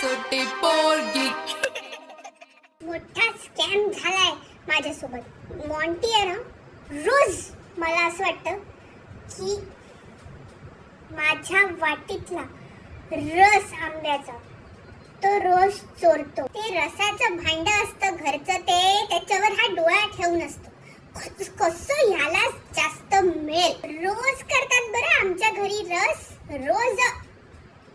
सुट्टी पोरगी. मोठा स्कॅम झालाय माझ्यासोबत. मॉन्टी आहे ना रोज मला असं वाटतं की माझ्या वाटीतला रस आंब्याचा तो रोज चोरतो. ते रसाचं भांड असतं घरचं ते त्याच्यावर हा डोळा ठेवून असतो. कस- कसं ह्याला जास्त मिळेल रोज करतात बरं आमच्या घरी रस रोज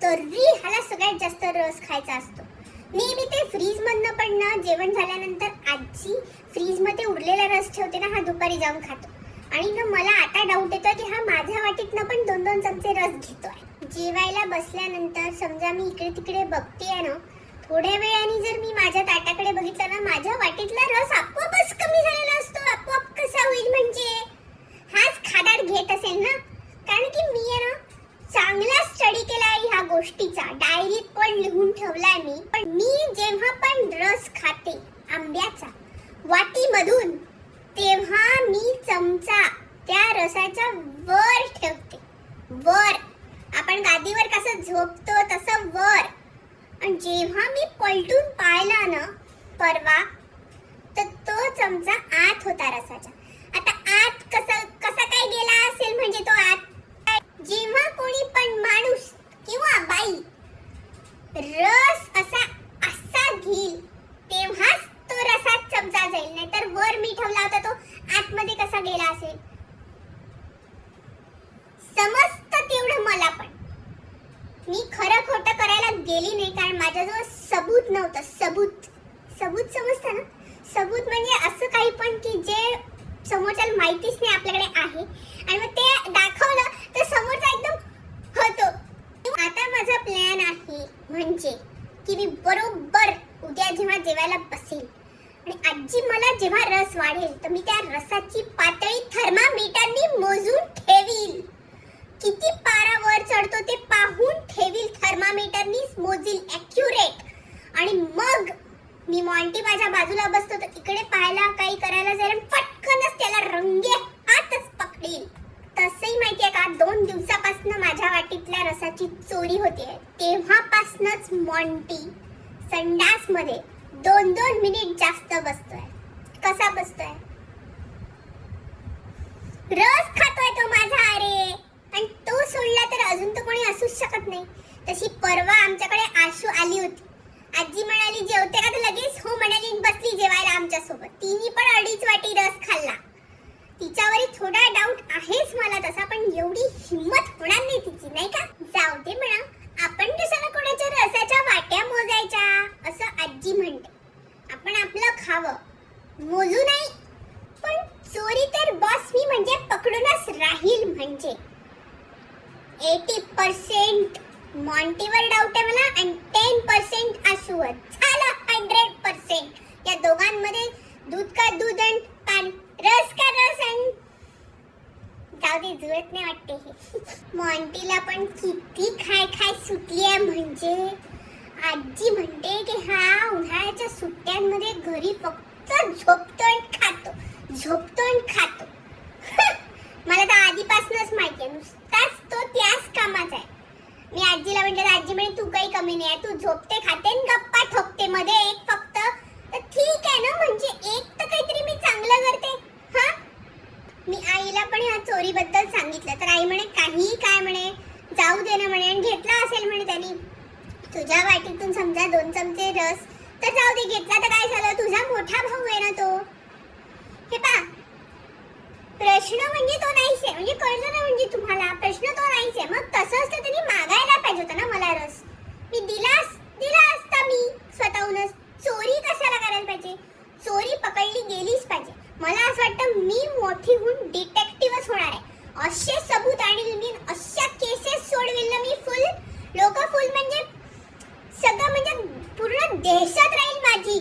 तर्री ह्याला सगळ्यात जास्त रस खायचा असतो. नेहमी ते फ्रीज मधनं पण ना जेवण झाल्यानंतर आजी फ्रीजमध्ये उरलेला रस ठेवते ना हा दुपारी जाऊन खातो. आणि ना मला आता डाऊट येतोय की हा माझ्या वाटीतनं पण दोन दोन चमचे रस घेतोय. जेवायला बसल्यानंतर समजा मी इकडे तिकडे बघतेय ना थोड्या वेळाने जर मी माझ्या ताटाकडे बघितलं ना माझ्या वाटीतला रस आपोआपच कमी डायरीत पण लिहून ठेवलाय मी. पण मी जेव्हा पण रस खाते आंब्याचा वाटीमधून तेव्हा मी चमचा त्या रसाच्या वर ठेवते. वर. आपण गादीवर कसं झोपतो तसं वर. आणि जेव्हा मी पलटून पाहिला ना परवा तर तो चमचा आत होता रसाचा. आता आत कसा कसा काय गेला असेल म्हणजे तो आत जेव्हा कोणी पण माणूस किंवा बाई रस असा असा घेईल तेव्हाच तो रसात चमचा जाईल मी ठेवला होता तो आतमध्ये कसा गेला असेल? समजतं तेवढं मला पण. मी खरं खोटं करायला गेली नाही कारण माझ्याजवळ सबूत नव्हतं. सबूत. सबूत समजतं ना? सबूत म्हणजे असं काही पण की जे समोरच्याला माहितीच नाही आपल्याकडे आहे. आणि मग ते दाखवलं तर समोरचा एकदम होतो आता माझा प्लॅन आहे म्हणजे की मी बरोबर उद्या जेव्हा जेवायला बसेल आणि आजी मला जेव्हा रस वाढेल तर मी त्या रसाची पातळी थर्मामीटरनी मोजून ठेवील. किती पारा वर चढतो ते पाहून ठेवील थर्मामीटरनी मोजील ॲक्युरेट आणि मग मी मॉन्टी माझ्या बाजूला बसतो तर इकडे पाहायला काही करायला जाईल पटकनच त्याला रंगे हातच पकडील. तसंही माहितीये का दोन दिवसापासून माझ्या वाटीतल्या रसाची चोरी होतीये. तेव्हापासूनच मॉन्टी संडासमध्ये दोन दोन मिनिट बसतोय. कसा बसतोय? रस खातोय तो माझा अरे. आणि तो सोडला तर अजून तर कोणी असूच शकत नाही. तशी परवा आमच्याकडे आशू आली होती. आजी म्हणाली जेवते का तर लगेच? हो म्हणाली बसली जेवायला आमच्यासोबत तिने पण अडीच वाटी रस खाल्ला. तिच्यावरही थोडा डाऊट आहेच मला तसा पण एवढी हिंमत होणार नाही तिची नाही का? जाऊ दे म्हणा आपण कशाला कोणाच्या रसाच्या वाट्या मोजायच्या असं आजी म्हणते आपण आपलं खावं मोजू नाही पण चोरी तर बॉस मी म्हणजे पकडूनच म्हणजे एटी पर्सेंट मॉन्टीवर डाऊट आहे मला आणि टेन पर्सेंट आशूवर झालं हंड्रेड पर्सेंट या दोघांमध्ये दूध का दूध आणि पाणी रस का रस आणि जाऊ दे जुळत नाही वाटते हे. मॉन्टीला पण किती खाय खाय सुटली आहे म्हणजे. आजी म्हणते की हा उन्हाळ्याच्या सुट्ट्यांमध्ये घरी फक्त झोपतो आणि खातो. झोपतो आणि खातो. मला तर आधीपासूनच माहिती आहे. नुसताच तो त्याच कामाचा आहे. मी आजीला म्हटलं आजी म्हणे तू काही कमी नाही आहे. तू झोपते खाते गप्पा ठोकते मध्ये एक फक्त. तर ठीक आहे ना म्हणजे एक तर काहीतरी मी चांगलं करते. हा? मी आईला पण ह्या चोरीबद्दल सांगितलं. तर आई म्हणे काही काय म्हणे? जाऊ दे ना म्हणे. आणि घेतला असेल म्हणे त्यांनी. तुझ्या वाटीतून समजा दोन चमचे रस तर जाऊ दे घेतला तर काय झालं? तुझा मोठा भाऊ आहे ना तो. हे पा प्रश्न म्हणजे तो नाहीच आहे म्हणजे कळलं ना म्हणजे तुम्हाला? प्रश्न तो नाहीच आहे मग तसं असतं त्यांनी मागायला पाहिजे होतं ना मला रस. मी दिलास दिला असता मी स्वतःहूनच. चोरी कशाला करायला पाहिजे? चोरी पकडली गेलीच पाहिजे. मला असं वाटतं मी मोठी होऊन डिटेक्टिव्हच होणार आहे. असे सबूत आणील मी अशा केसेस सोडविल ना मी फुल लोक फुल म्हणजे सगळं म्हणजे पूर्ण देशात राहील माझी.